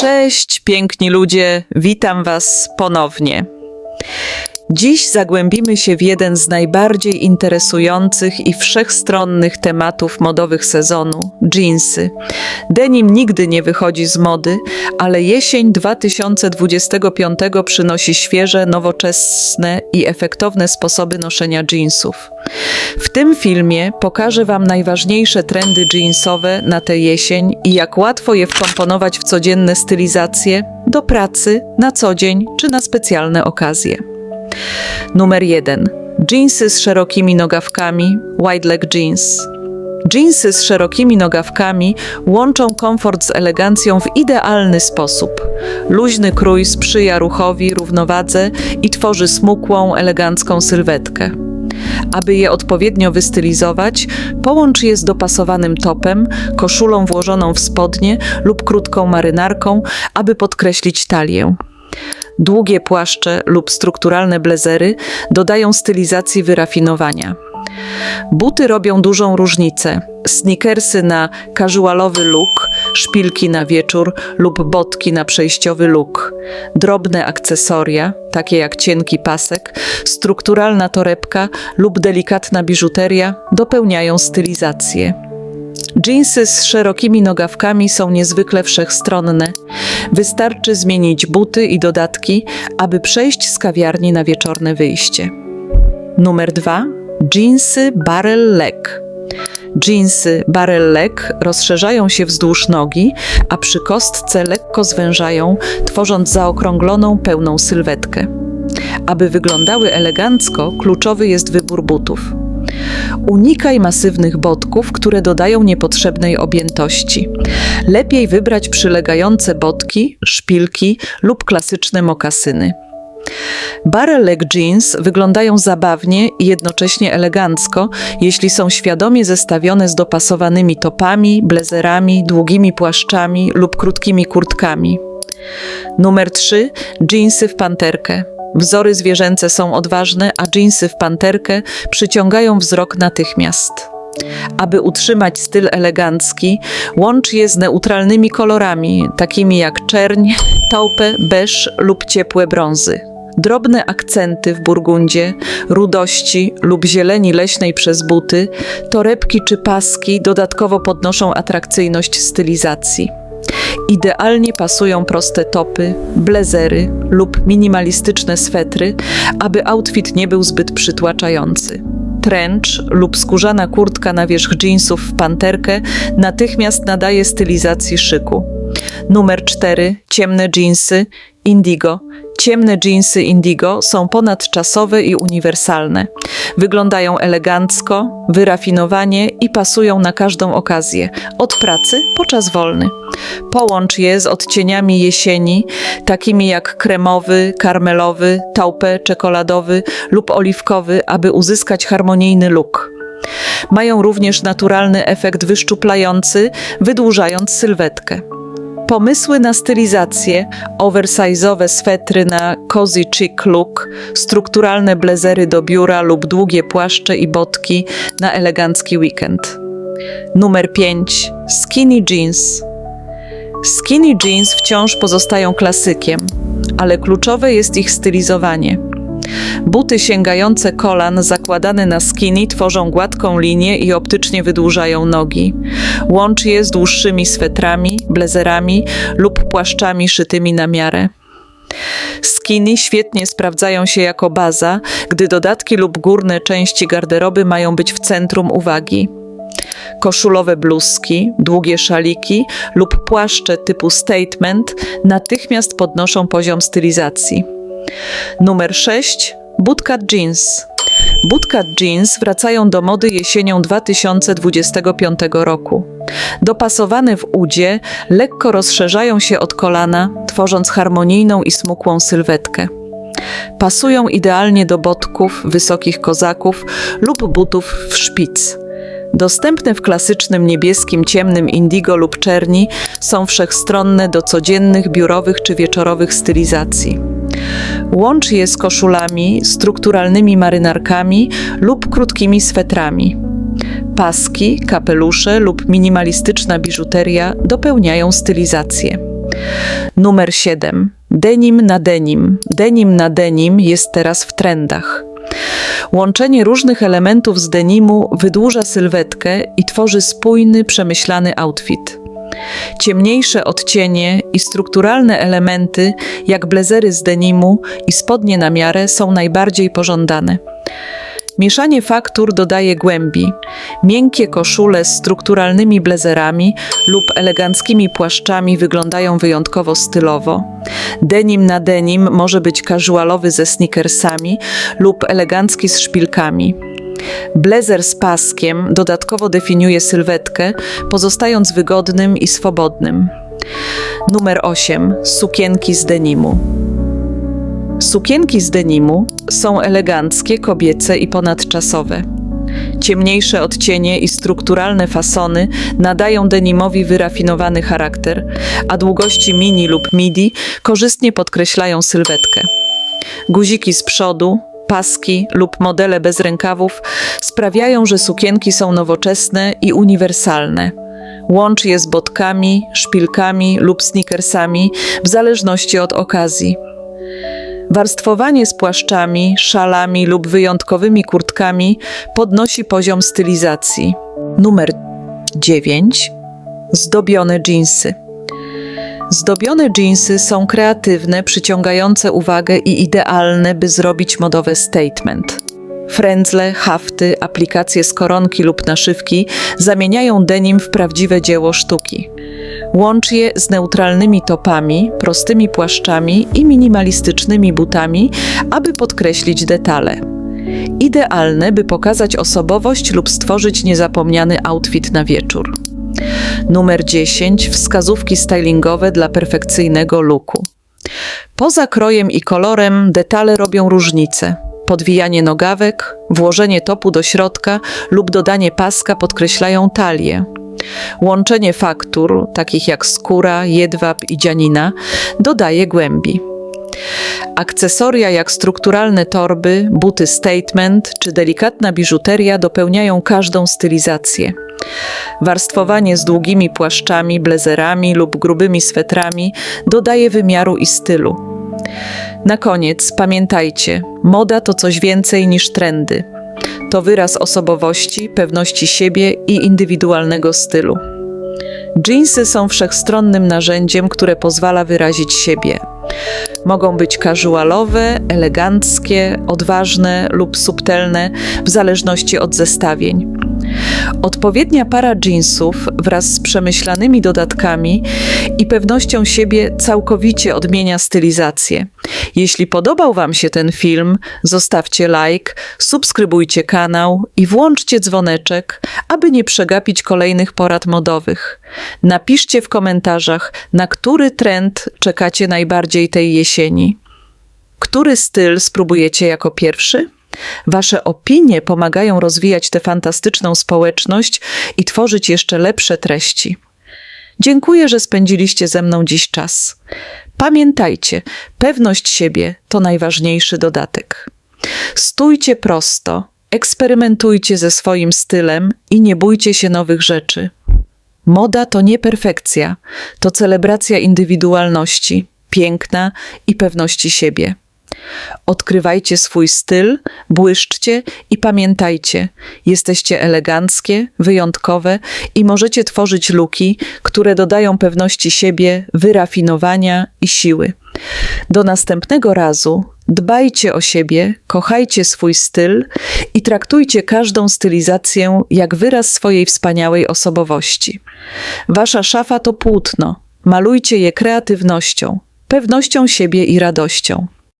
Cześć, piękni ludzie, witam Was ponownie. Dziś zagłębimy się w jeden z najbardziej interesujących i wszechstronnych tematów modowych sezonu jeansy. Denim nigdy nie wychodzi z mody, ale jesień 2025 przynosi świeże, nowoczesne i efektowne sposoby noszenia jeansów. W tym filmie pokażę Wam najważniejsze trendy jeansowe na tę jesień i jak łatwo je wkomponować w codzienne stylizacje, do pracy, na co dzień czy na specjalne okazje. Numer 1. Jeansy z szerokimi nogawkami, wide leg jeans. Jeansy z szerokimi nogawkami łączą komfort z elegancją w idealny sposób. Luźny krój sprzyja ruchowi, równowadze i tworzy smukłą, elegancką sylwetkę. Aby je odpowiednio wystylizować, połącz je z dopasowanym topem, koszulą włożoną w spodnie lub krótką marynarką, aby podkreślić talię. Długie płaszcze lub strukturalne blezery dodają stylizacji wyrafinowania. Buty robią dużą różnicę. Sneakersy na casualowy look, szpilki na wieczór lub botki na przejściowy look. Drobne akcesoria, takie jak cienki pasek, strukturalna torebka lub delikatna biżuteria dopełniają stylizację. Jeansy z szerokimi nogawkami są niezwykle wszechstronne. Wystarczy zmienić buty i dodatki, aby przejść z kawiarni na wieczorne wyjście. Numer 2. Jeansy barrel leg. Jeansy barrel leg rozszerzają się wzdłuż nogi, a przy kostce lekko zwężają, tworząc zaokrągloną, pełną sylwetkę. Aby wyglądały elegancko, kluczowy jest wybór butów. Unikaj masywnych botków, które dodają niepotrzebnej objętości. Lepiej wybrać przylegające botki, szpilki lub klasyczne mokasyny. Barrel leg jeans wyglądają zabawnie i jednocześnie elegancko, jeśli są świadomie zestawione z dopasowanymi topami, blazerami, długimi płaszczami lub krótkimi kurtkami. Numer 3. Jeansy w panterkę. Wzory zwierzęce są odważne, a dżinsy w panterkę przyciągają wzrok natychmiast. Aby utrzymać styl elegancki, łącz je z neutralnymi kolorami, takimi jak czerń, taupę, beż lub ciepłe brązy. Drobne akcenty w burgundzie, rudości lub zieleni leśnej przez buty, torebki czy paski dodatkowo podnoszą atrakcyjność stylizacji. Idealnie pasują proste topy, blezery lub minimalistyczne swetry, aby outfit nie był zbyt przytłaczający. Trench lub skórzana kurtka na wierzch jeansów w panterkę natychmiast nadaje stylizacji szyku. Numer 4. Ciemne jeansy Indigo. Ciemne jeansy Indigo są ponadczasowe i uniwersalne. Wyglądają elegancko, wyrafinowanie i pasują na każdą okazję, od pracy po czas wolny. Połącz je z odcieniami jesieni, takimi jak kremowy, karmelowy, taupę, czekoladowy lub oliwkowy, aby uzyskać harmonijny look. Mają również naturalny efekt wyszczuplający, wydłużając sylwetkę. Pomysły na stylizację, oversize'owe swetry na cozy chic look, strukturalne blezery do biura lub długie płaszcze i botki na elegancki weekend. Numer 5. Skinny jeans. Skinny jeans wciąż pozostają klasykiem, ale kluczowe jest ich stylizowanie. Buty sięgające kolan, zakładane na skinny, tworzą gładką linię i optycznie wydłużają nogi. Łącz je z dłuższymi swetrami, blazerami lub płaszczami szytymi na miarę. Skinny świetnie sprawdzają się jako baza, gdy dodatki lub górne części garderoby mają być w centrum uwagi. Koszulowe bluzki, długie szaliki lub płaszcze typu statement natychmiast podnoszą poziom stylizacji. Numer 6. Bootcut jeans. Bootcut jeans wracają do mody jesienią 2025 roku. Dopasowane w udzie, lekko rozszerzają się od kolana, tworząc harmonijną i smukłą sylwetkę. Pasują idealnie do botków, wysokich kozaków lub butów w szpic. Dostępne w klasycznym niebieskim, ciemnym indigo lub czerni, są wszechstronne do codziennych, biurowych czy wieczorowych stylizacji. Łącz je z koszulami, strukturalnymi marynarkami lub krótkimi swetrami. Paski, kapelusze lub minimalistyczna biżuteria dopełniają stylizację. Numer 7. Denim na denim. Denim na denim jest teraz w trendach. Łączenie różnych elementów z denimu wydłuża sylwetkę i tworzy spójny, przemyślany outfit. Ciemniejsze odcienie i strukturalne elementy, jak blezery z denimu i spodnie na miarę, są najbardziej pożądane. Mieszanie faktur dodaje głębi. Miękkie koszule z strukturalnymi blazerami lub eleganckimi płaszczami wyglądają wyjątkowo stylowo. Denim na denim może być casualowy ze sneakersami lub elegancki z szpilkami. Blazer z paskiem dodatkowo definiuje sylwetkę, pozostając wygodnym i swobodnym. Numer 8. Sukienki z denimu. Sukienki z denimu są eleganckie, kobiece i ponadczasowe. Ciemniejsze odcienie i strukturalne fasony nadają denimowi wyrafinowany charakter, a długości mini lub midi korzystnie podkreślają sylwetkę. Guziki z przodu, paski lub modele bez rękawów sprawiają, że sukienki są nowoczesne i uniwersalne. Łącz je z botkami, szpilkami lub sneakersami w zależności od okazji. Warstwowanie z płaszczami, szalami lub wyjątkowymi kurtkami podnosi poziom stylizacji. Numer 9. Zdobione dżinsy. Zdobione dżinsy są kreatywne, przyciągające uwagę i idealne, by zrobić modowe statement. Frędzle, hafty, aplikacje z koronki lub naszywki zamieniają denim w prawdziwe dzieło sztuki. Łącz je z neutralnymi topami, prostymi płaszczami i minimalistycznymi butami, aby podkreślić detale. Idealne, by pokazać osobowość lub stworzyć niezapomniany outfit na wieczór. Numer 10. Wskazówki stylingowe dla perfekcyjnego looku. Poza krojem i kolorem detale robią różnicę. Podwijanie nogawek, włożenie topu do środka lub dodanie paska podkreślają talię. Łączenie faktur, takich jak skóra, jedwab i dzianina, dodaje głębi. Akcesoria jak strukturalne torby, buty statement czy delikatna biżuteria dopełniają każdą stylizację. Warstwowanie z długimi płaszczami, blezerami lub grubymi swetrami dodaje wymiaru i stylu. Na koniec pamiętajcie, moda to coś więcej niż trendy. To wyraz osobowości, pewności siebie i indywidualnego stylu. Jeansy są wszechstronnym narzędziem, które pozwala wyrazić siebie. Mogą być casualowe, eleganckie, odważne lub subtelne, w zależności od zestawień. Odpowiednia para jeansów wraz z przemyślanymi dodatkami i pewnością siebie całkowicie odmienia stylizację. Jeśli podobał Wam się ten film, zostawcie like, subskrybujcie kanał i włączcie dzwoneczek, aby nie przegapić kolejnych porad modowych. Napiszcie w komentarzach, na który trend czekacie najbardziej tej jesieni. Który styl spróbujecie jako pierwszy? Wasze opinie pomagają rozwijać tę fantastyczną społeczność i tworzyć jeszcze lepsze treści. Dziękuję, że spędziliście ze mną dziś czas. Pamiętajcie, pewność siebie to najważniejszy dodatek. Stójcie prosto, eksperymentujcie ze swoim stylem i nie bójcie się nowych rzeczy. Moda to nie perfekcja, to celebracja indywidualności, piękna i pewności siebie. Odkrywajcie swój styl, błyszczcie i pamiętajcie, jesteście eleganckie, wyjątkowe i możecie tworzyć luki, które dodają pewności siebie, wyrafinowania i siły. Do następnego razu dbajcie o siebie, kochajcie swój styl i traktujcie każdą stylizację jak wyraz swojej wspaniałej osobowości. Wasza szafa to płótno, malujcie je kreatywnością, pewnością siebie i radością.